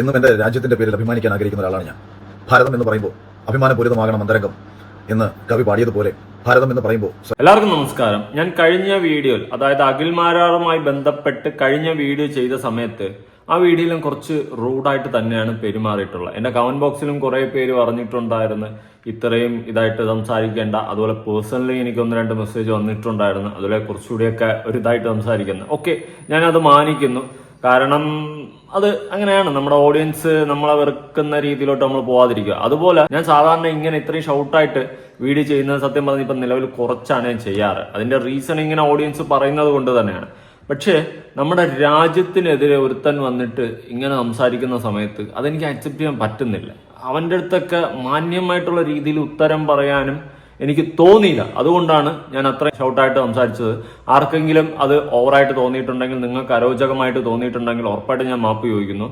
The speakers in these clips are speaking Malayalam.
എന്നും എന്റെ രാജ്യത്തിന്റെ പേരിൽ അഭിമാനിക്കാൻ ആഗ്രഹിക്കുന്ന ഒരാളാണ് ഞാൻ. ഭാരതം എന്ന് പറയുമ്പോൾ അഭിമാനപൂരിതമാകണം അന്തരംഗം എന്ന് കവി പാടിയതുപോലെ ഭാരതം എന്ന് പറയുമ്പോൾ എല്ലാവർക്കും നമസ്കാരം. ഞാൻ കഴിഞ്ഞ വീഡിയോയിൽ അതായത് അഖിൽമാരാറുമായി ബന്ധപ്പെട്ട് കഴിഞ്ഞ വീഡിയോ ചെയ്ത സമയത്ത് ആ വീഡിയോയിലും കുറച്ച് റൂഡായിട്ട് തന്നെയാണ് പെരുമാറിയിട്ടുള്ളത്. എന്റെ കമന്റ് ബോക്സിലും കുറെ പേര് പറഞ്ഞിട്ടുണ്ടായിരുന്നു ഇത്രയും ഇതായിട്ട് സംസാരിക്കേണ്ട അതുപോലെ പേഴ്സണലി എനിക്ക് ഒന്ന് രണ്ട് മെസ്സേജ് വന്നിട്ടുണ്ടായിരുന്നു അതുപോലെ കുറച്ചുകൂടിയൊക്കെ ഒരു ഇതായിട്ട് സംസാരിക്കുന്നത് ഓക്കെ ഞാനത് മാനിക്കുന്നു. കാരണം അത് അങ്ങനെയാണ്. നമ്മുടെ ഓഡിയൻസ് നമ്മളെ വെറുക്കുന്ന രീതിയിലോട്ട് നമ്മൾ പോവാതിരിക്കുക. അതുപോലെ ഞാൻ സാധാരണ ഇങ്ങനെ ഇത്രയും ഷൗട്ടായിട്ട് വീഡിയോ ചെയ്യുന്നത് സത്യം പറഞ്ഞ ഇപ്പം നിലവിൽ കുറച്ചാണ് ഞാൻ ചെയ്യാറ്. അതിന്റെ റീസൺ ഇങ്ങനെ ഓഡിയൻസ് പറയുന്നത് കൊണ്ട് തന്നെയാണ്. പക്ഷേ നമ്മുടെ രാജ്യത്തിനെതിരെ ഒരുത്തൻ വന്നിട്ട് ഇങ്ങനെ സംസാരിക്കുന്ന സമയത്ത് അതെനിക്ക് അക്സെപ്റ്റ് ചെയ്യാൻ പറ്റുന്നില്ല. അവന്റെ അടുത്തൊക്കെ മാന്യമായിട്ടുള്ള രീതിയിൽ ഉത്തരം പറയാനും എനിക്ക് തോന്നിയില്ല. അതുകൊണ്ടാണ് ഞാൻ അത്രയും ഷൗട്ടായിട്ട് സംസാരിച്ചത്. ആർക്കെങ്കിലും അത് ഓവറായിട്ട് തോന്നിയിട്ടുണ്ടെങ്കിൽ നിങ്ങൾക്ക് അരോചകമായിട്ട് തോന്നിയിട്ടുണ്ടെങ്കിൽ ഉറപ്പായിട്ട് ഞാൻ മാപ്പ് ചോദിക്കുന്നു.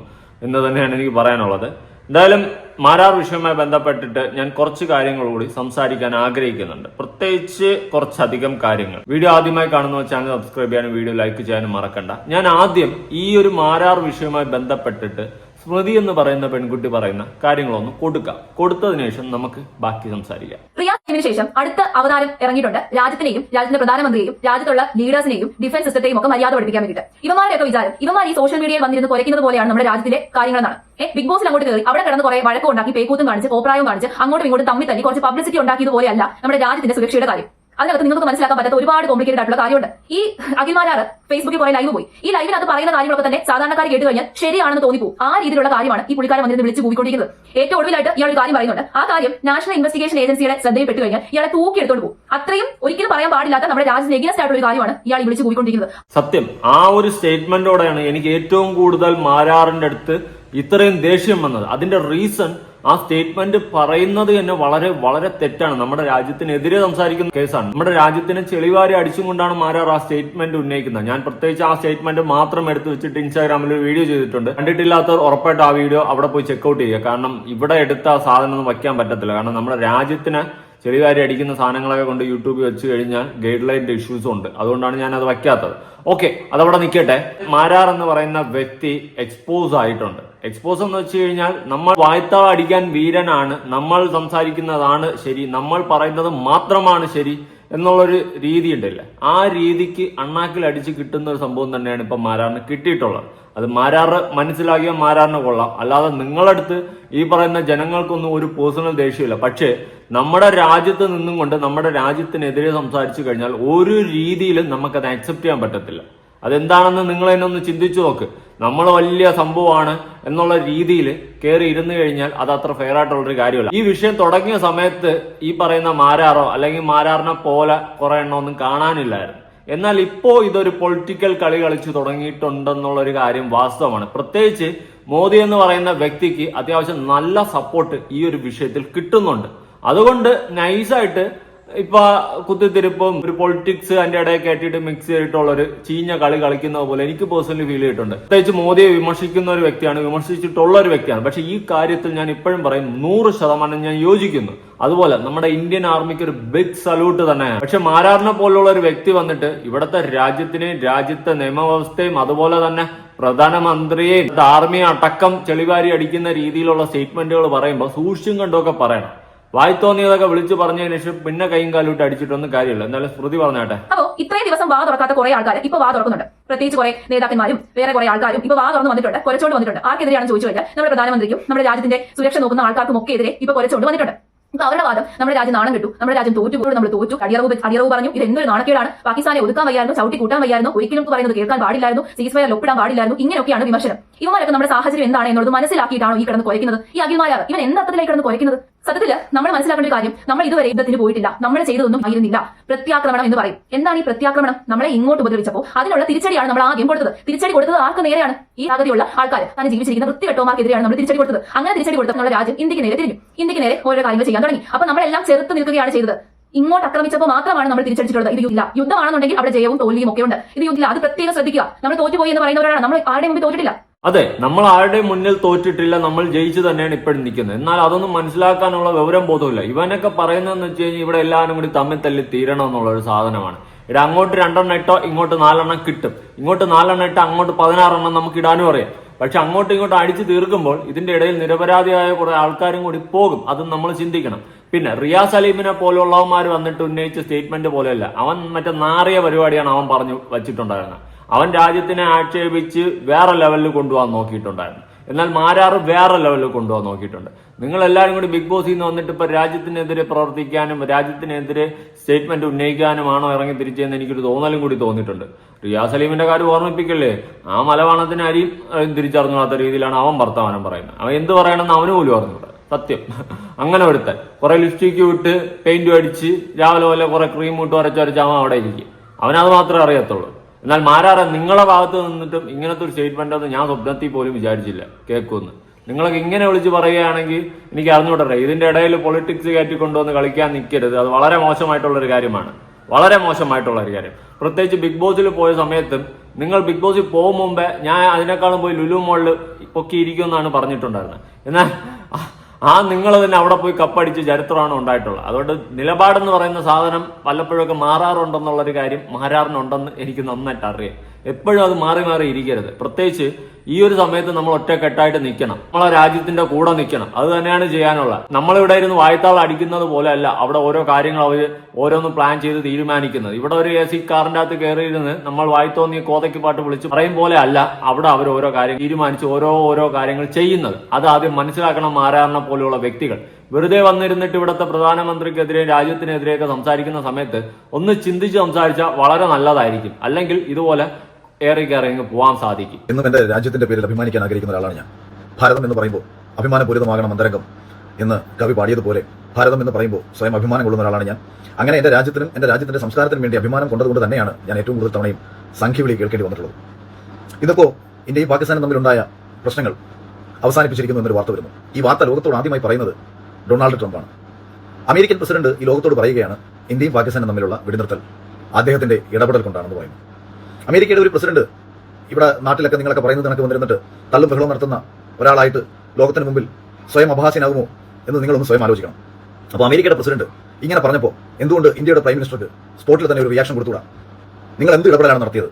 എന്ന് തന്നെയാണ് എനിക്ക് പറയാനുള്ളത്. എന്തായാലും മാരാർ വിഷയവുമായി ബന്ധപ്പെട്ടിട്ട് ഞാൻ കുറച്ച് കാര്യങ്ങൾ കൂടി സംസാരിക്കാൻ ആഗ്രഹിക്കുന്നുണ്ട്. പ്രത്യേകിച്ച് കുറച്ചധികം കാര്യങ്ങൾ. വീഡിയോ ആദ്യമായി കാണുന്ന ചാനൽ സബ്സ്ക്രൈബ് ചെയ്യാനും വീഡിയോ ലൈക്ക് ചെയ്യാനും മറക്കണ്ട. ഞാൻ ആദ്യം ഈ ഒരു മാരാർ വിഷയവുമായി ബന്ധപ്പെട്ടിട്ട് സ്മൃതി എന്ന് പറയുന്ന പെൺകുട്ടി പറയുന്ന കാര്യങ്ങളൊന്ന് കൊടുക്കാം. കൊടുത്തതിനു ശേഷം നമുക്ക് ബാക്കി സംസാരിക്കാം. റിയാദിന് ശേഷം അടുത്ത അവതാരം ഇറങ്ങിയിട്ടുണ്ട്. രാജ്യത്തിനെയും രാജ്യത്തിന്റെ പ്രധാനമന്ത്രിയെയും രാജ്യത്തുള്ള ലീഡേഴ്സിനെയും ഡിഫൻസ് സിസ്റ്റത്തെയും ഒക്കെ മര്യാദ പഠിപ്പിക്കാൻ വേണ്ടിയിട്ട്. ഇവന്മാരുടെയൊക്കെ വിചാരം ഇവന്മാർ ഈ സോഷ്യൽ മീഡിയയിൽ വന്നിരുന്ന് കുറയ്ക്കുന്നത് പോലെയാണ് നമ്മുടെ രാജ്യത്തിലെ കാര്യങ്ങളെന്നാണ്. ഏഹ് ബിഗ് ബോസിൽ അങ്ങോട്ട് കയറി അവിടെ കിടന്ന് കുറെ വഴക്കം ഉണ്ടാക്കി പേക്കൂത്തും കാണിച്ച് കോപ്രായവും കാണിച്ച് അങ്ങോട്ടും ഇങ്ങോട്ടും തമ്മിൽ തല്ലി കുറച്ച് പബ്ലിസിറ്റി ഉണ്ടാക്കിയത് പോലെയല്ല നമ്മുടെ രാജ്യത്തിന്റെ സുരക്ഷയുടെ കാര്യം. അതിനകത്ത് നിങ്ങൾക്ക് മനസ്സിലാക്കാൻ പറ്റാത്ത ഒരുപാട് കോംപ്ലിക്കേറ്റഡ് ആയിട്ടുള്ള കാര്യമുണ്ട്. ഈ അഖിൽമാരാർ ഫേസ്ബുക്കിൽ കുറെ ലൈവ് പോയി. ഈ ലൈവിനകത്ത് പറയുന്ന കാര്യങ്ങളൊക്കെ തന്നെ സാധാരണക്കാർ കേട്ട് കഴിഞ്ഞാൽ ശരിയാണെന്ന് തോന്നിപ്പോ ആ രീതിയിലുള്ള കാര്യമാണ് ഈ പുള്ളിക്കാരൻ വന്നിരുന്ന് വിളിച്ച് കൂവിക്കൊണ്ടിരിക്കുന്നത്. ഏറ്റവും ഒടുവിലായിട്ട് ഇയാൾ ഒരു കാര്യം പറയുന്നുണ്ട്. ആ കാര്യം നാഷണൽ ഇൻവെസ്റ്റിഗേഷൻ ഏജൻസിയുടെ ശ്രദ്ധയിൽപ്പെട്ട് കഴിഞ്ഞാൽ ഇയാളെ തൂക്കി എടുത്തോണ്ട് പോകും. അത്രയും ഒരിക്കലും പറയാൻ പാടില്ലാത്ത നമ്മുടെ രാജ്യത്തിന് ആയിട്ടുള്ള ഒരു കാര്യമാണ് ഇയാൾ വിളിച്ച് കൂവിക്കൊണ്ടിരിക്കുന്നത്. സത്യം. ആ ഒരു സ്റ്റേറ്റ്മെന്റോടെയാണ് എനിക്ക് ഏറ്റവും കൂടുതൽ മാരാറിന്റെ അടുത്ത് ഇത്രയും ദേഷ്യം വന്നത്. അതിന്റെ റീസൺ ആ സ്റ്റേറ്റ്മെന്റ് പറയുന്നത് തന്നെ വളരെ വളരെ തെറ്റാണ്. നമ്മുടെ രാജ്യത്തിനെതിരെ സംസാരിക്കുന്ന കേസാണ്. നമ്മുടെ രാജ്യത്തിന് ചെളിവാരി അടിച്ചുകൊണ്ടാണ് മാരാർ ആ സ്റ്റേറ്റ്മെന്റ് ഉന്നയിക്കുന്നത്. ഞാൻ പ്രത്യേകിച്ച് ആ സ്റ്റേറ്റ്മെന്റ് മാത്രം എടുത്ത് വെച്ചിട്ട് ഇൻസ്റ്റാഗ്രാമിൽ ഒരു വീഡിയോ ചെയ്തിട്ടുണ്ട്. കണ്ടിട്ടില്ലാത്തവർ ഉറപ്പായിട്ട് ആ വീഡിയോ അവിടെ പോയി ചെക്ക്ഔട്ട് ചെയ്യുക. കാരണം ഇവിടെ എടുത്ത ആ സാധനം ഒന്നും വയ്ക്കാൻ പറ്റത്തില്ല. കാരണം നമ്മുടെ രാജ്യത്തിന് ചെളിവാരി അടിക്കുന്ന സാധനങ്ങളൊക്കെ കൊണ്ട് യൂട്യൂബിൽ വെച്ച് കഴിഞ്ഞാൽ ഗൈഡ് ലൈനിന്റെ ഇഷ്യൂസും ഉണ്ട്. അതുകൊണ്ടാണ് ഞാൻ അത് വയ്ക്കാത്തത്. ഓക്കെ അതവിടെ നിൽക്കട്ടെ. മാരാർ എന്ന് പറയുന്ന വ്യക്തി എക്സ്പോസ് ആയിട്ടുണ്ട്. എക്സ്പോസ് എന്ന് വെച്ച് കഴിഞ്ഞാൽ നമ്മൾ വായ്ത്താൾ അടിക്കാൻ വീരനാണ് നമ്മൾ സംസാരിക്കുന്നതാണ് ശരി നമ്മൾ പറയുന്നത് മാത്രമാണ് ശരി എന്നുള്ളൊരു രീതി ഉണ്ടല്ലേ? ആ രീതിക്ക് അണ്ണാക്കിൽ അടിച്ച് കിട്ടുന്ന ഒരു സംഭവം തന്നെയാണ് ഇപ്പൊ മാരാറിന് കിട്ടിയിട്ടുള്ളത്. അത് മാരാറ് മനസ്സിലാക്കിയ മാരാറിന് കൊള്ളാം. അല്ലാതെ നിങ്ങളടുത്ത് ഈ പറയുന്ന ജനങ്ങൾക്കൊന്നും ഒരു പേഴ്സണൽ ദേഷ്യമില്ല. പക്ഷേ നമ്മുടെ രാജ്യത്ത് നിന്നും കൊണ്ട് നമ്മുടെ രാജ്യത്തിനെതിരെ സംസാരിച്ചു കഴിഞ്ഞാൽ ഒരു രീതിയിലും നമുക്കത് അക്സെപ്റ്റ് ചെയ്യാൻ പറ്റത്തില്ല. അതെന്താണെന്ന് നിങ്ങൾ തന്നെ ഒന്ന് ചിന്തിച്ചു നോക്ക്. നമ്മൾ വലിയ സംഭവമാണ് എന്നുള്ള രീതിയിൽ കയറി ഇരുന്നു കഴിഞ്ഞാൽ അത് അത്ര ഫെയർ ആയിട്ടുള്ളൊരു കാര്യമല്ല. ഈ വിഷയം തുടങ്ങിയ സമയത്ത് ഈ പറയുന്ന മാരാറോ അല്ലെങ്കിൽ മാരാറിനെ പോലെ കുറെ എണ്ണമൊന്നും കാണാനില്ലായിരുന്നു. എന്നാൽ ഇപ്പോ ഇതൊരു പൊളിറ്റിക്കൽ കളി കളിച്ചു തുടങ്ങിയിട്ടുണ്ടെന്നുള്ള ഒരു കാര്യം വാസ്തവമാണ്. പ്രത്യേകിച്ച് മോദി എന്ന് പറയുന്ന വ്യക്തിക്ക് അത്യാവശ്യം നല്ല സപ്പോർട്ട് ഈ ഒരു വിഷയത്തിൽ കിട്ടുന്നുണ്ട്. അതുകൊണ്ട് നൈസായിട്ട് ഇപ്പൊ കുത്തിത്തിരിപ്പും ഒരു പൊളിറ്റിക്സ് അതിന്റെ ഇടയിൽ കയറ്റിയിട്ട് മിക്സ് ചെയ്തിട്ടുള്ള ഒരു ചീഞ്ഞ കളി കളിക്കുന്ന പോലെ എനിക്ക് പേഴ്സണലി ഫീൽ ചെയ്തിട്ടുണ്ട്. പ്രത്യേകിച്ച് മോദിയെ വിമർശിക്കുന്ന ഒരു വ്യക്തിയാണ് വിമർശിച്ചിട്ടുള്ള ഒരു വ്യക്തിയാണ്. പക്ഷെ ഈ കാര്യത്തിൽ ഞാൻ ഇപ്പോഴും പറയും നൂറ് ശതമാനം ഞാൻ യോജിക്കുന്നു. അതുപോലെ നമ്മുടെ ഇന്ത്യൻ ആർമിക്ക് ഒരു ബിഗ് സല്യൂട്ട് തന്നെയാണ്. പക്ഷെ മാരാറിനെ പോലുള്ള ഒരു വ്യക്തി വന്നിട്ട് ഇവിടുത്തെ രാജ്യത്തിനെയും രാജ്യത്തെ നിയമവ്യവസ്ഥയും അതുപോലെ തന്നെ പ്രധാനമന്ത്രിയെയും ആർമിയെ അടക്കം ചെളിവാരി അടിക്കുന്ന രീതിയിലുള്ള സ്റ്റേറ്റ്മെന്റുകൾ പറയുമ്പോൾ സൂക്ഷ്യം കണ്ടൊക്കെ പറയണം. വായി തോന്നിയതൊക്കെ വിളിച്ചു പറഞ്ഞതിന് ശേഷം പിന്നെ കൈയും കാലിട്ട് അടിച്ചിട്ടൊന്നും കാര്യമില്ല. എന്തായാലും സ്മൃതി പറഞ്ഞാട്ടെ. അപ്പോ ഇത്രയും ദിവസം വാ തുറക്കാത്ത കുറെ ആൾക്കാർ ഇപ്പൊ വാ തുറക്കുന്നുണ്ട്. പ്രത്യേകിച്ച് കുറെ നേതാക്കന്മാരും വേറെ കുറെ ആൾക്കാരും ഇപ്പൊ വാ തുറന്ന് വന്നിട്ടുണ്ട് കുരച്ചോണ്ട് വന്നിട്ടുണ്ട്. ആർക്കെതിരെയാണ് ചോദിച്ചു കഴിഞ്ഞാൽ നമ്മുടെ പ്രധാനമന്ത്രിക്കും നമ്മുടെ രാജ്യത്തിന്റെ സുരക്ഷ നോക്കുന്ന ആൾക്കാർക്കും ഒക്കെ എതിരെ ഇപ്പൊ കുരച്ചോണ്ട് വന്നിട്ടുണ്ട്. ഇപ്പൊ അവരുടെ വാദം നമ്മുടെ രാജ്യം നാണം കിട്ടു നമ്മുടെ രാജ്യം തോറ്റു പോലും നമ്മൾ തോറ്റു അടിയറവ് അടിയറവ് പറഞ്ഞു. ഇത് എന്തൊരു നാണക്കേടാണ്. പാകിസ്ഥാനെ ഒതുക്കാൻ വയ്യായിരുന്നു ചവിട്ടി കൂട്ടാൻ വയ്യായിരുന്നു ഒരിക്കലും പറയുന്നത് കേൾക്കാൻ പാടില്ലായിരുന്നു സീസ് ഫയർ ഒപ്പിടാൻ പാടില്ലായിരുന്നു ഇങ്ങനെയൊക്കെയാണ് വിമർശനം. ഇവന്മാരൊക്കെ നമ്മുടെ സാഹചര്യം എന്താണ് എന്നുള്ളത് മനസ്സിലാക്കിയിട്ടാണോ ഈ കിടന്ന് കുറയ്ക്കുന്നത് ഈ അഖിൽമാരാർ ഇവൻ എന്ത് കിടന്ന് കുറയ്ക്കുന്നത് സത്യത്തിൽ നമ്മൾ മനസ്സിലാക്കേണ്ട കാര്യം നമ്മൾ ഇതുവരെ യുദ്ധത്തിന് പോയിട്ടില്ല നമ്മൾ ചെയ്തതൊന്നും ആയിരുന്നില്ല. പ്രത്യാക്രമണം എന്ന് പറയും. എന്താണ് ഈ പ്രത്യാക്രമണം? നമ്മളെ ഇങ്ങോട്ട് ഉപദ്രവിച്ചപ്പോൾ അതിനുള്ള തിരിച്ചടിയാണ് നമ്മൾ ആദ്യം കൊടുത്തത്. തിരിച്ചടി കൊടുത്തത് ആർക്ക് നേരെയാണ്? ഈ ആഗതിയുള്ള ആൾക്കാർ തന്നെ ജീവിച്ചിരിക്കുന്ന വൃത്തികെട്ടോമാർക്കെതിരെയാണ് നമ്മൾ തിരിച്ചടി കൊടുത്തത്. അങ്ങനെ തിരിച്ചടി കൊടുത്തപ്പോൾ നമ്മുടെ രാജ്യം ഇന്ത്യയ്ക്ക് നേരെ തിരിഞ്ഞു. ഇന്ത്യയ്ക്ക് നേരെ ഓരോ കാര്യങ്ങൾ ചെയ്യാൻ തുടങ്ങി. അപ്പൊ നമ്മളെല്ലാം ചെറുത്ത് നിൽക്കുകയാണ് ചെയ്തത്. ഇങ്ങോട്ട് ആക്രമിച്ചപ്പോൾ മാത്രമാണ് നമ്മൾ തിരിച്ചടിച്ചിട്ടുള്ളത്. ഇത് യുദ്ധ യുദ്ധമാണെന്നുണ്ടെങ്കിൽ അവിടെ ജയവും തോൽവിയും ഒക്കെ ഉണ്ട്. ഇത് യുദ്ധമില്ല അത് പ്രത്യേകം ശ്രദ്ധിക്കുക. നമ്മൾ തോറ്റുപോയി എന്ന് പറയുന്നവരാണ്. നമ്മൾ ആരുടെ മുമ്പ് തോറ്റിട്ടില്ല. അതെ നമ്മൾ ആരുടെയും മുന്നിൽ തോറ്റിട്ടില്ല നമ്മൾ ജയിച്ചു തന്നെയാണ് ഇപ്പോഴും നിൽക്കുന്നത്. എന്നാൽ അതൊന്നും മനസ്സിലാക്കാനുള്ള വിവരം ബോധമില്ല ഇവനൊക്കെ പറയുന്നതെന്ന് വെച്ച് കഴിഞ്ഞാൽ ഇവിടെ എല്ലാവരും കൂടി തമ്മിൽ തല്ലി തീരണം എന്നുള്ള ഒരു സാധനമാണ്. ഇവിടെ അങ്ങോട്ട് രണ്ടെണ്ണം ഇട്ടോ ഇങ്ങോട്ട് നാലെണ്ണം കിട്ടും. ഇങ്ങോട്ട് നാലെണ്ണം ഇട്ടോ അങ്ങോട്ട് പതിനാറെണ്ണം നമുക്ക് ഇടാനും അറിയാം. പക്ഷെ അങ്ങോട്ടും ഇങ്ങോട്ടും അടിച്ചു തീർക്കുമ്പോൾ ഇതിന്റെ ഇടയിൽ നിരപരാധിയായ കുറെ ആൾക്കാരും കൂടി പോകും. അതും നമ്മൾ ചിന്തിക്കണം. പിന്നെ റിയാസ് അലീമിനെ പോലുള്ളവന്മാർ വന്നിട്ട് ഉന്നയിച്ച സ്റ്റേറ്റ്മെന്റ് പോലെയല്ല. അവൻ മറ്റേ നാറിയ പരിപാടിയാണ് അവൻ പറഞ്ഞു വച്ചിട്ടുണ്ടായിരുന്നത്. അവൻ രാജ്യത്തിനെ ആക്ഷേപിച്ച് വേറെ ലെവലിൽ കൊണ്ടുപോകാൻ നോക്കിയിട്ടുണ്ടായിരുന്നു. എന്നാൽ മാരാറ് വേറെ ലെവലിൽ കൊണ്ടുപോകാൻ നോക്കിയിട്ടുണ്ട്. നിങ്ങൾ എല്ലാവരും കൂടി ബിഗ് ബോസിൽ നിന്ന് വന്നിട്ട് ഇപ്പൊ രാജ്യത്തിനെതിരെ പ്രവർത്തിക്കാനും രാജ്യത്തിനെതിരെ സ്റ്റേറ്റ്മെന്റ് ഉന്നയിക്കാനുമാണോ ഇറങ്ങി തിരിച്ചതെന്ന് എനിക്കൊരു തോന്നലും കൂടി തോന്നിയിട്ടുണ്ട്. റിയാസ് സലീമിന്റെ കാര്യം ഓർമ്മിപ്പിക്കല്ലേ? ആ മലവാണത്തിന് അരിയും തിരിച്ചറിഞ്ഞാത്ത രീതിയിലാണ് അവൻ വർത്തമാനം പറയുന്നത്. അവൻ എന്ത് പറയണമെന്ന് അവന് പോലും അറിഞ്ഞൂടെ സത്യം. അങ്ങനെ ഒരുത്തൻ. കുറെ ലിപ്സ്റ്റിക്ക് വിട്ട് പെയിന്റും അടിച്ച് രാവിലെ പോലെ കുറെ ക്രീം ഇട്ട് വരച്ച് അവൻ അവിടെ ഇരിക്കും. അവനത് മാത്രമേ അറിയത്തുള്ളൂ. എന്നാൽ മാരാറ നിങ്ങളെ ഭാഗത്ത് നിന്നിട്ടും ഇങ്ങനത്തെ ഒരു സ്റ്റേറ്റ്മെന്റ് ഒന്നും ഞാൻ സ്വപ്നത്തിൽ പോലും വിചാരിച്ചില്ല. കേൾക്കുമെന്ന്. നിങ്ങളൊക്കെ ഇങ്ങനെ വിളിച്ച് പറയുകയാണെങ്കിൽ എനിക്ക് അറിഞ്ഞുകൂടട്ടെ ഇതിന്റെ ഇടയിൽ പൊളിറ്റിക്സ് കയറ്റിക്കൊണ്ടുവന്ന് കളിക്കാൻ നിൽക്കരുത് അത് വളരെ മോശമായിട്ടുള്ള ഒരു കാര്യമാണ്. വളരെ മോശമായിട്ടുള്ള ഒരു കാര്യം. പ്രത്യേകിച്ച് ബിഗ് ബോസിൽ പോയ സമയത്തും നിങ്ങൾ ബിഗ് ബോസിൽ പോകും മുമ്പേ ഞാൻ അതിനേക്കാളും പോയി ലുലു മോളിൽ പൊക്കിയിരിക്കുമെന്നാണ് പറഞ്ഞിട്ടുണ്ടായിരുന്നത്. എന്നാൽ ആ- നിങ്ങൾ തന്നെ അവിടെ പോയി കപ്പടിച്ച് ചരിത്രമാണ് ഉണ്ടായിട്ടുള്ളത്. അതുകൊണ്ട് നിലപാടെന്ന് പറയുന്ന സാധനം വല്ലപ്പോഴൊക്കെ മാറാറുണ്ടെന്നുള്ളൊരു കാര്യം മാറാറിനുണ്ടെന്ന് എനിക്ക് നന്നായിട്ട് അറിയാം. എപ്പോഴും അത് മാറി മാറി ഇരിക്കരുത്. പ്രത്യേകിച്ച് ഈ ഒരു സമയത്ത് നമ്മൾ ഒറ്റക്കെട്ടായിട്ട് നിൽക്കണം നമ്മളെ രാജ്യത്തിന്റെ കൂടെ നിൽക്കണം അത് തന്നെയാണ് ചെയ്യാനുള്ളത് നമ്മളിവിടെ ഇരുന്ന് വായത്താൾ അടിക്കുന്നത് പോലെ അല്ല. അവിടെ ഓരോ കാര്യങ്ങൾ അവർ ഓരോന്ന് പ്ലാൻ ചെയ്ത് തീരുമാനിക്കുന്നത്. ഇവിടെ ഒരു എ സി കാറിന്റെ അകത്ത് കയറിയിരുന്ന് നമ്മൾ വായത്തോന്നി കോതയ്ക്ക് പാട്ട് വിളിച്ച് പറയും പോലെ അല്ല. അവിടെ അവർ ഓരോ കാര്യം തീരുമാനിച്ച് ഓരോ ഓരോ കാര്യങ്ങൾ ചെയ്യുന്നത്. അത് ആദ്യം മനസ്സിലാക്കണം മാരാറിനെ പോലെയുള്ള വ്യക്തികൾ. വെറുതെ വന്നിരുന്നിട്ട് ഇവിടുത്തെ പ്രധാനമന്ത്രിക്കെതിരെ രാജ്യത്തിനെതിരെയൊക്കെ സംസാരിക്കുന്ന സമയത്ത് ഒന്ന് ചിന്തിച്ച് സംസാരിച്ചാൽ വളരെ നല്ലതായിരിക്കും. അല്ലെങ്കിൽ ഇതുപോലെ ഏറി കയറി സാധിക്കും. എന്റെ രാജ്യത്തിന്റെ പേരിൽ അഭിമാനിക്കാൻ ആഗ്രഹിക്കുന്ന ഒരാളാണ് ഞാൻ. ഭാരതം എന്ന് പറയുമ്പോൾ അഭിമാനപൂരിതമാകണം അന്തരംഗം എന്ന് കവി പാടിയതുപോലെ ഭാരതം എന്ന് പറയുമ്പോൾ സ്വയം അഭിമാനം കൊള്ളുന്ന ഒരാളാണ് ഞാൻ. അങ്ങനെ എന്റെ രാജ്യത്തിനും എന്റെ രാജ്യത്തിന്റെ സംസ്കാരത്തിനും വേണ്ടി അഭിമാനം കൊണ്ടതുകൊണ്ട് തന്നെയാണ് ഞാൻ ഏറ്റവും കൂടുതൽ തവണയും സംഖ്യവിളി കേൾക്കേണ്ടി വന്നിട്ടുള്ളത്. ഇതിപ്പോ ഇന്ത്യയും പാകിസ്ഥാനും തമ്മിലുണ്ടായ പ്രശ്നങ്ങൾ അവസാനിപ്പിച്ചിരിക്കുന്നു എന്നൊരു വാർത്ത വരുന്നു. ഈ വാർത്ത ലോകത്തോട് ആദ്യമായി പറയുന്നത് ഡൊണാൾഡ് ട്രംപാണ്. അമേരിക്കൻ പ്രസിഡന്റ് ഈ ലോകത്തോട് പറയുകയാണ് ഇന്ത്യയും പാകിസ്ഥാനും തമ്മിലുള്ള വെടിനിർത്തൽ അദ്ദേഹത്തിന്റെ ഇടപെടൽ കൊണ്ടാണെന്ന് പറയുന്നു. അമേരിക്കയുടെ ഒരു പ്രസിഡന്റ് ഇവിടെ നാട്ടിലൊക്കെ നിങ്ങളൊക്കെ പറയുന്നത് കണക്ക് വന്നിരുന്നിട്ട് തള്ളും ബഹളവും നടത്തുന്ന ഒരാളായിട്ട് ലോകത്തിന് മുമ്പിൽ സ്വയം അപഹാസ്യനാകുമോ എന്ന് നിങ്ങളൊന്ന് സ്വയം ആലോചിക്കണം. അപ്പോൾ അമേരിക്കയുടെ പ്രസിഡന്റ് ഇങ്ങനെ പറഞ്ഞപ്പോൾ എന്തുകൊണ്ട് ഇന്ത്യയുടെ പ്രൈം മിനിസ്റ്റർക്ക് സ്പോട്ടിൽ തന്നെ ഒരു റിയാക്ഷൻ കൊടുത്തുകൂടാ? നിങ്ങൾ എന്ത് ഇടപെടലാണ് നടത്തിയത്?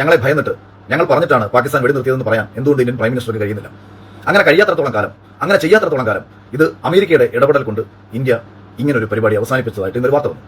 ഞങ്ങളെ ഭയന്നിട്ട് ഞങ്ങൾ പറഞ്ഞിട്ടാണ് പാകിസ്ഥാൻ വെടി നിർത്തിയതെന്ന് പറയാൻ എന്തുകൊണ്ട് ഇന്ത്യൻ പ്രൈം മിനിസ്റ്റർക്ക് കഴിയുന്നില്ല? അങ്ങനെ കഴിയാത്തടത്തോളം കാലം അങ്ങനെ ചെയ്യാത്തടത്തോളം കാലം ഇത് അമേരിക്കയുടെ ഇടപെടൽ കൊണ്ട് ഇന്ത്യ ഇങ്ങനെ ഒരു പരിപാടി അവസാനിപ്പിച്ചതായിട്ട് ഇന്നൊരു വാർത്ത വന്നു.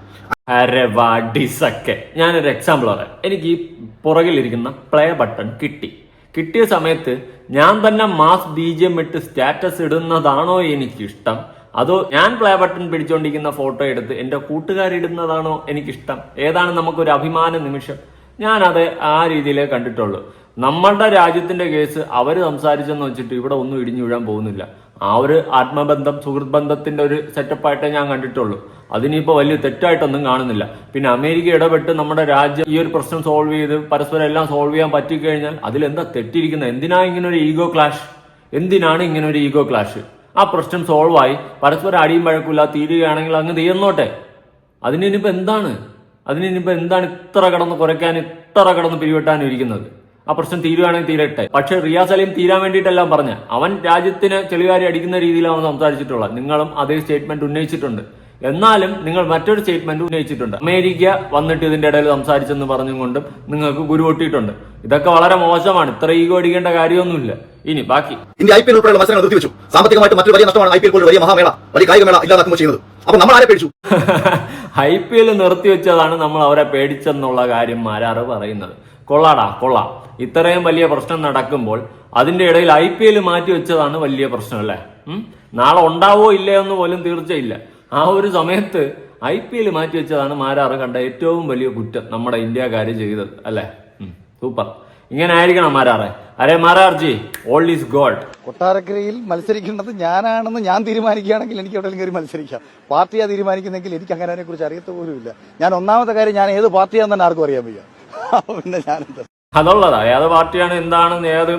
അരെ വാഡിസൊക്കെ ഞാനൊരു എക്സാമ്പിൾ പറയാം. എനിക്ക് ഈ പുറകിലിരിക്കുന്ന പ്ലേ ബട്ടൺ കിട്ടി. കിട്ടിയ സമയത്ത് ഞാൻ തന്നെ മാസ് ബി ജി എം ഇട്ട് സ്റ്റാറ്റസ് ഇടുന്നതാണോ എനിക്കിഷ്ടം? അതോ ഞാൻ പ്ലേ ബട്ടൺ പിടിച്ചുകൊണ്ടിരിക്കുന്ന ഫോട്ടോ എടുത്ത് എന്റെ കൂട്ടുകാരിടുന്നതാണോ എനിക്കിഷ്ടം? ഏതാണ് നമുക്കൊരു അഭിമാന നിമിഷം? ഞാൻ അത് ആ രീതിയിലേ കണ്ടിട്ടുള്ളൂ. നമ്മളുടെ രാജ്യത്തിന്റെ കേസ് അവർ സംസാരിച്ചെന്ന് വെച്ചിട്ട് ഇവിടെ ഒന്നും ഇടിഞ്ഞു വീഴാൻ പോകുന്നില്ല. ആ ഒരു ആത്മബന്ധം സുഹൃത്ത് ബന്ധത്തിന്റെ ഒരു സെറ്റപ്പായിട്ടേ ഞാൻ കണ്ടിട്ടുള്ളൂ. അതിനിപ്പോ വലിയ തെറ്റായിട്ടൊന്നും കാണുന്നില്ല. പിന്നെ അമേരിക്ക ഇടപെട്ട് നമ്മുടെ രാജ്യം ഈ ഒരു പ്രശ്നം സോൾവ് ചെയ്ത് പരസ്പരം എല്ലാം സോൾവ് ചെയ്യാൻ പറ്റിക്കഴിഞ്ഞാൽ അതിലെന്താ തെറ്റിയിരിക്കുന്നത് എന്തിനാ ഇങ്ങനെ ഒരു ഈഗോ ക്ലാഷ് എന്തിനാണ് ഇങ്ങനെ ഒരു ഈഗോ ക്ലാഷ് ആ പ്രശ്നം സോൾവ് ആയി പരസ്പരം അടിയും വഴക്കില്ല തീരുകയാണെങ്കിൽ അങ്ങ് തീർന്നോട്ടെ. അതിനിപ്പോ എന്താണ്? അതിനിപ്പോ എന്താണ് ഇത്ര കടന്ന് കുറയ്ക്കാൻ ഇത്ര കടന്ന് പിരിവെട്ടാനും ഇരിക്കുന്നത്? ആ പ്രശ്നം തീരുവാണെങ്കിൽ തീരട്ടെ പക്ഷെ റിയാസ് അലീം തീരാൻ വേണ്ടിയിട്ടല്ല പറഞ്ഞ. അവൻ രാജ്യത്തിന് ചെളിവാരി അടിക്കുന്ന രീതിയിലാണ് സംസാരിച്ചിട്ടുള്ളത്. നിങ്ങളും അതേ സ്റ്റേറ്റ്മെന്റ് ഉന്നയിച്ചിട്ടുണ്ട്. എന്നാലും നിങ്ങൾ മറ്റൊരു സ്റ്റേറ്റ്മെന്റ് ഉന്നയിച്ചിട്ടുണ്ട്. അമേരിക്ക വന്നിട്ട് ഇതിന്റെ ഇടയിൽ സംസാരിച്ചെന്ന് പറഞ്ഞുകൊണ്ടും നിങ്ങൾക്ക് ഗുരുവൊട്ടിയിട്ടുണ്ട് ഇതൊക്കെ വളരെ മോശമാണ്. ഇത്ര ഈഗോ അടിക്കേണ്ട കാര്യമൊന്നുമില്ല. ഇനി ബാക്കി. ഇന്ത്യ ഐ പി എൽ ഉൾപ്പെടെയുള്ള മത്സരങ്ങൾ നിർത്തിവെച്ചു. സാമ്പത്തികമായിട്ട് മറ്റൊരു വലിയ നഷ്ടമാണ് ഐ പി എൽ പോലുള്ള വലിയ മഹാമേള. വലിയ കായികമേള ഇല്ലാതാക്കുമ്പോൾ ചെയ്യുന്നത്. അപ്പൊ നമ്മൾ ആരെ പേടിച്ചു? ഐ പി എൽ നിർത്തിവെച്ചതാണ് നമ്മൾ അവരെ പേടിച്ചെന്നുള്ള കാര്യം മാരാറ് പറയുന്നത്. കൊള്ളാടാ കൊള്ളാം. ഇത്രയും വലിയ പ്രശ്നം നടക്കുമ്പോൾ അതിന്റെ ഇടയിൽ ഐ പി എൽ മാറ്റി വെച്ചതാണ് വലിയ പ്രശ്നം അല്ലേ? നാളെ ഉണ്ടാവോ ഇല്ലയോ എന്ന് പോലും തീർച്ചയില്ല. ആ ഒരു സമയത്ത് ഐ പി എൽ മാറ്റി വെച്ചതാണ് മാരാറ് കണ്ട ഏറ്റവും വലിയ കുറ്റം നമ്മുടെ ഇന്ത്യക്കാർ ചെയ്തത് അല്ലേ? സൂപ്പർ ഇങ്ങനെ ആയിരിക്കണം മാരാറെ. അരെ മാരാർജി ഓൾ ഈസ് ഗോഡ് കൊട്ടാരക്കരയിൽ മത്സരിക്കേണ്ടത് ഞാനാണെന്ന് ഞാൻ തീരുമാനിക്കുകയാണെങ്കിൽ എനിക്ക് എവിടെയെങ്കിലും കയറി മത്സരിക്കാം. പാർട്ടിയാണ് തീരുമാനിക്കുന്നെങ്കിൽ എനിക്ക് അങ്ങനെ അതിനെ കുറിച്ച് അറിയത്ത പോലുമില്ല ഞാൻ ഒന്നാമത്തെ കാര്യം ഞാൻ ഏത് പാർട്ടിയാണെന്ന് തന്നെ ആർക്കും അറിയാൻ വയ്യ. പിന്നെ ഞാനെന്താ? അതുള്ളതാ ഏത് പാർട്ടിയാണ് എന്താണെന്ന് ഏത്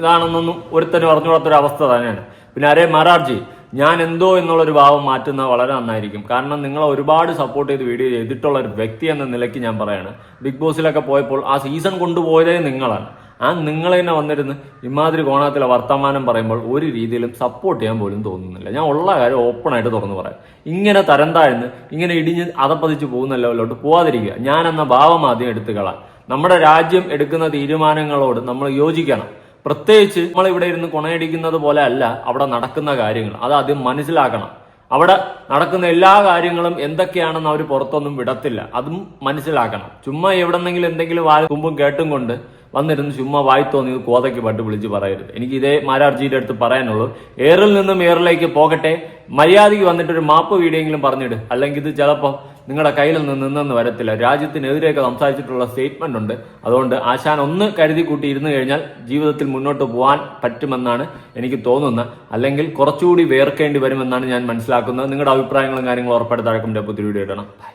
ഇതാണെന്നൊന്നും ഒരുത്തന് പറഞ്ഞു കൊടുത്തൊരു അവസ്ഥ തന്നെയാണ്. പിന്നെ അരേ മറാർജി ഞാൻ എന്തോ എന്നുള്ളൊരു ഭാവം മാറ്റുന്നത് വളരെ നന്നായിരിക്കും. കാരണം നിങ്ങളെ ഒരുപാട് സപ്പോർട്ട് ചെയ്ത് വീഡിയോ ചെയ്തിട്ടുള്ള ഒരു വ്യക്തി എന്ന നിലയ്ക്ക് ഞാൻ പറയാണ്. ബിഗ് ബോസിലൊക്കെ പോയപ്പോൾ ആ സീസൺ കൊണ്ടുപോയതേ നിങ്ങളാണ്. ആ നിങ്ങൾ തന്നെ വന്നിരുന്ന് ഇമാതിരി കോണാത്തിലെ വർത്തമാനം പറയുമ്പോൾ ഒരു രീതിയിലും സപ്പോർട്ട് ചെയ്യാൻ പോലും തോന്നുന്നില്ല. ഞാൻ ഉള്ള കാര്യം ഓപ്പണായിട്ട് തുറന്നു പറയാം. ഇങ്ങനെ തരം താഴ്ന്ന് ഇങ്ങനെ ഇടിഞ്ഞ് അതപ്പതിച്ച് പോകുന്ന ലെവലിലോട്ട് പോവാതിരിക്കുക. ഞാൻ എന്ന ഭാവം ആദ്യം എടുത്തു കളാം. നമ്മുടെ രാജ്യം എടുക്കുന്ന തീരുമാനങ്ങളോട് നമ്മൾ യോജിക്കണം. പ്രത്യേകിച്ച് നമ്മൾ ഇവിടെ ഇരുന്ന് കൊണയടിക്കുന്നത് പോലെ അല്ല അവിടെ നടക്കുന്ന കാര്യങ്ങൾ. അത് ആദ്യം മനസ്സിലാക്കണം. അവിടെ നടക്കുന്ന എല്ലാ കാര്യങ്ങളും എന്തൊക്കെയാണെന്ന് അവർ പുറത്തൊന്നും വിടത്തില്ല. അതും മനസ്സിലാക്കണം. ചുമ്മാ എവിടെന്നെങ്കിലും എന്തെങ്കിലും വാ കുമ്പും കേട്ടും കൊണ്ട് വന്നിരുന്ന് ചുമ്മാ വായി തോന്നിയത് കോതയ്ക്ക് പട്ട് വിളിച്ച് പറയരുത്. എനിക്ക് ഇതേ മാരാർജിയുടെ അടുത്ത് പറയാനുള്ളൂ എയറിൽ നിന്നും എയറിലേക്ക് പോകട്ടെ മര്യാദയ്ക്ക് വന്നിട്ട് ഒരു മാപ്പ് വീഡിയോയെങ്കിലും പറഞ്ഞിട്. അല്ലെങ്കിൽ ഇത് ചിലപ്പോൾ നിങ്ങളുടെ കയ്യിൽ നിന്ന് നിന്നെന്ന് വരത്തില്ല. രാജ്യത്തിനെതിരെയൊക്കെ സംസാരിച്ചിട്ടുള്ള സ്റ്റേറ്റ്മെന്റ് ഉണ്ട്. അതുകൊണ്ട് ആശാൻ ഒന്ന് കരുതി കൂട്ടി ഇരുന്ന് കഴിഞ്ഞാൽ ജീവിതത്തിൽ മുന്നോട്ട് പോകാൻ പറ്റുമെന്നാണ് എനിക്ക് തോന്നുന്നത്. അല്ലെങ്കിൽ കുറച്ചുകൂടി വേർക്കേണ്ടി വരുമെന്നാണ് ഞാൻ മനസ്സിലാക്കുന്നത്. നിങ്ങളുടെ അഭിപ്രായങ്ങളും കാര്യങ്ങളും ഉറപ്പായിട്ട് താഴെ പുതിയ വീഡിയോ ഇടണം.